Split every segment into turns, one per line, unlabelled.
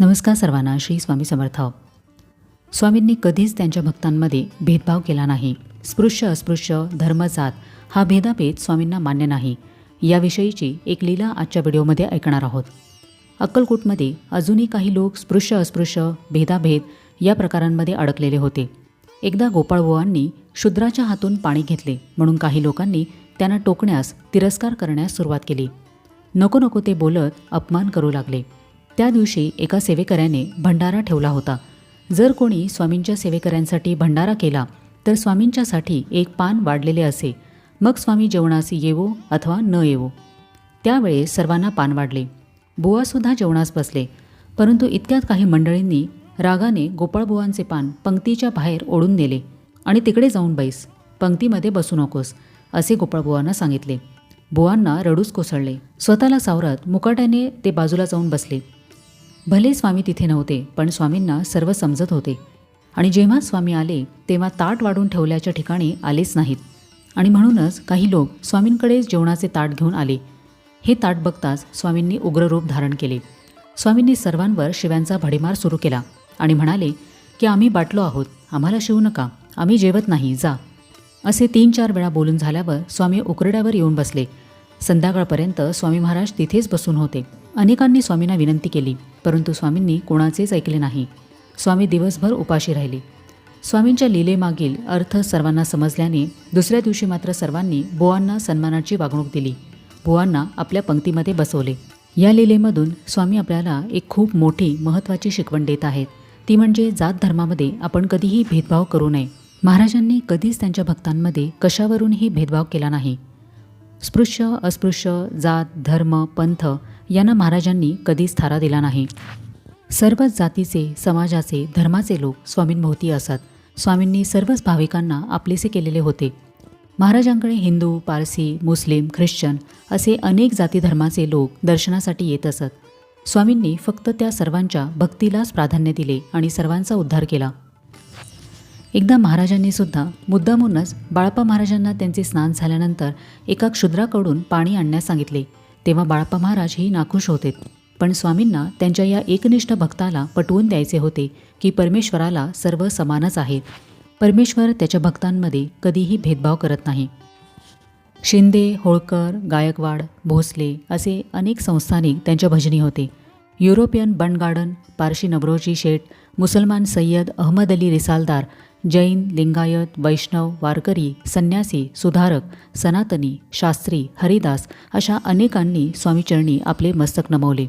नमस्कार सर्वांना श्री स्वामी समर्थ. स्वामींनी कधीच त्यांच्या भक्तांमध्ये भेदभाव केला नाही. स्पृश्य अस्पृश्य धर्मजात हा भेदाभेद स्वामींना मान्य नाही. याविषयीची एक लीला आजच्या व्हिडिओमध्ये ऐकणार आहोत. अक्कलकोटमध्ये अजूनही काही लोक स्पृश्य अस्पृश्य भेदाभेद या प्रकारांमध्ये अडकलेले होते. एकदा गोपाळबुवांनी शूद्राच्या हातून पाणी घेतले म्हणून काही लोकांनी त्यांना टोकण्यास तिरस्कार करण्यास सुरुवात केली. नको नको ते बोलत अपमान करू लागले. त्या दिवशी एका सेवेकऱ्याने भंडारा ठेवला होता. जर कोणी स्वामींच्या सेवेकऱ्यांसाठी भंडारा केला तर स्वामींच्यासाठी एक पान वाढलेले असे. मग स्वामी जेवणास येवो अथवा न येवो. त्यावेळेस सर्वांना पान वाढले. बुवासुद्धा जेवणास बसले. परंतु इतक्यात काही मंडळींनी रागाने गोपाळबुवांचे पान पंक्तीच्या बाहेर ओढून नेले आणि तिकडे जाऊन बैस पंक्तीमध्ये बसू नकोस असे गोपाळबुवांना सांगितले. बुवांना रडूच कोसळले. स्वतःला सावरत मुकाट्याने ते बाजूला जाऊन बसले. भले स्वामी तिथे नव्हते पण स्वामींना सर्व समजत होते. आणि जेव्हा स्वामी आले तेव्हा ताट वाढून ठेवल्याच्या ठिकाणी आलेच नाहीत. आणि म्हणूनच काही लोक स्वामींकडेच जेवणाचे ताट घेऊन आले. हे ताट बघताच स्वामींनी उग्ररूप धारण केले. स्वामींनी सर्वांवर शिव्यांचा भडीमार सुरू केला आणि म्हणाले की आम्ही बाटलो आहोत आम्हाला शिवू नका आम्ही जेवत नाही जा. असे तीन चार वेळा बोलून झाल्यावर स्वामी उकरड्यावर येऊन बसले. संध्याकाळपर्यंत स्वामी महाराज तिथेच बसून होते. अनेकांनी स्वामींना विनंती केली परंतु स्वामींनी कोणाचेच ऐकले नाही. स्वामी दिवसभर उपाशी राहिले. स्वामींच्या लीलेमागील अर्थ सर्वांना समजल्याने दुसऱ्या दिवशी मात्र सर्वांनी बुवांना सन्मानाची वागणूक दिली. बुवांना आपल्या पंक्तीमध्ये बसवले. या लीलेमधून स्वामी आपल्याला एक खूप मोठी महत्त्वाची शिकवण देत आहेत. ती म्हणजे जात धर्मामध्ये आपण कधीही भेदभाव करू नये. महाराजांनी कधीच त्यांच्या भक्तांमध्ये कशावरूनही भेदभाव केला नाही. स्पृश्य अस्पृश्य जात धर्म पंथ यांना महाराजांनी कधीच थारा दिला नाही. सर्वच जातीचे समाजाचे धर्माचे लोक स्वामींभोवती असत. स्वामींनी सर्वच भाविकांना आपलेसे केलेले होते. महाराजांकडे हिंदू पारसी मुस्लिम ख्रिश्चन असे अनेक जाती धर्माचे लोक दर्शनासाठी येत असत. स्वामींनी फक्त त्या सर्वांच्या भक्तीलाच प्राधान्य दिले आणि सर्वांचा उद्धार केला. एकदा महाराजांनी सुद्धा मुद्दामूनच बाळप्पा महाराजांना त्यांचे स्नान झाल्यानंतर एका क्षुद्राकडून पाणी आणण्यास सांगितले. तेव्हा बाळप्पा महाराजही नाखुश होते. पण स्वामींना त्यांच्या या एकनिष्ठ भक्ताला पटवून द्यायचे होते की परमेश्वराला सर्व समानच आहेत. परमेश्वर त्याच्या भक्तांमध्ये कधीही भेदभाव करत नाही. शिंदे होळकर गायकवाड भोसले असे अनेक संस्थानिक त्यांच्या भजनी होते. युरोपियन बंड गार्डन पारशी नवरोजी शेठ मुसलमान सय्यद अहमद अली रिसालदार जैन लिंगायत वैष्णव वारकरी संन्यासी सुधारक सनातनी शास्त्री हरिदास अशा अनेकांनी स्वामीचरणी आपले मस्तक नमवले.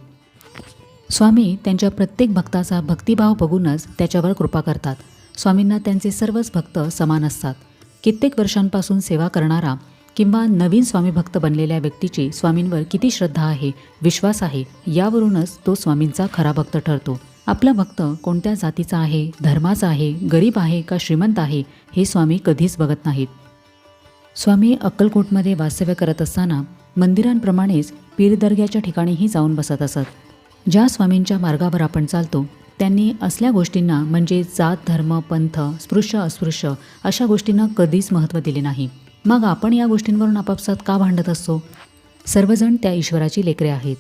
स्वामी त्यांच्या प्रत्येक भक्ताचा भक्तिभाव बघूनच त्याच्यावर कृपा करतात. स्वामींना त्यांचे सर्वच भक्त समान असतात. कित्येक वर्षांपासून सेवा करणारा किंवा नवीन स्वामी भक्त बनलेल्या व्यक्तीची स्वामींवर किती श्रद्धा आहे विश्वास आहे यावरूनच तो स्वामींचा खरा भक्त ठरतो. आपला भक्त कोणत्या जातीचा आहे धर्माचा आहे गरीब आहे का श्रीमंत आहे हे स्वामी कधीच बघत नाहीत. स्वामी अक्कलकोटमध्ये वास्तव्य करत असताना मंदिरांप्रमाणेच पीरदर्ग्याच्या ठिकाणीही जाऊन बसत असत. ज्या स्वामींच्या मार्गावर आपण चालतो त्यांनी असल्या गोष्टींना म्हणजे जात धर्म पंथ स्पृश्य अस्पृश्य अशा गोष्टींना कधीच महत्त्व दिले नाही. मग आपण या गोष्टींवरून आपापसात का भांडत असतो? सर्वजण त्या ईश्वराची लेकरे आहेत.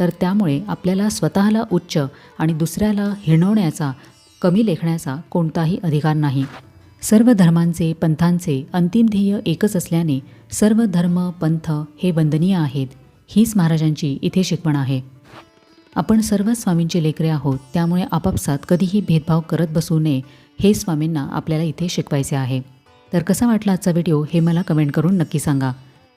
तर त्यामुळे आपल्याला स्वतःला उच्च आणि दुसऱ्याला हिणवण्याचा कमी लेखण्याचा कोणताही अधिकार नाही. सर्व धर्मांचे पंथांचे अंतिम ध्येय एकच असल्याने सर्व धर्म पंथ हे वंदनीय आहेत हीच महाराजांची इथे शिकवण आहे. आपण सर्व स्वामींचे लेकरे आहोत त्यामुळे आपापसात कधीही भेदभाव करत बसू नये हे स्वामींना आपल्याला इथे शिकवायचे आहे. तर कसा वाटला आजचा व्हिडिओ हे मला कमेंट करून नक्की सांगा.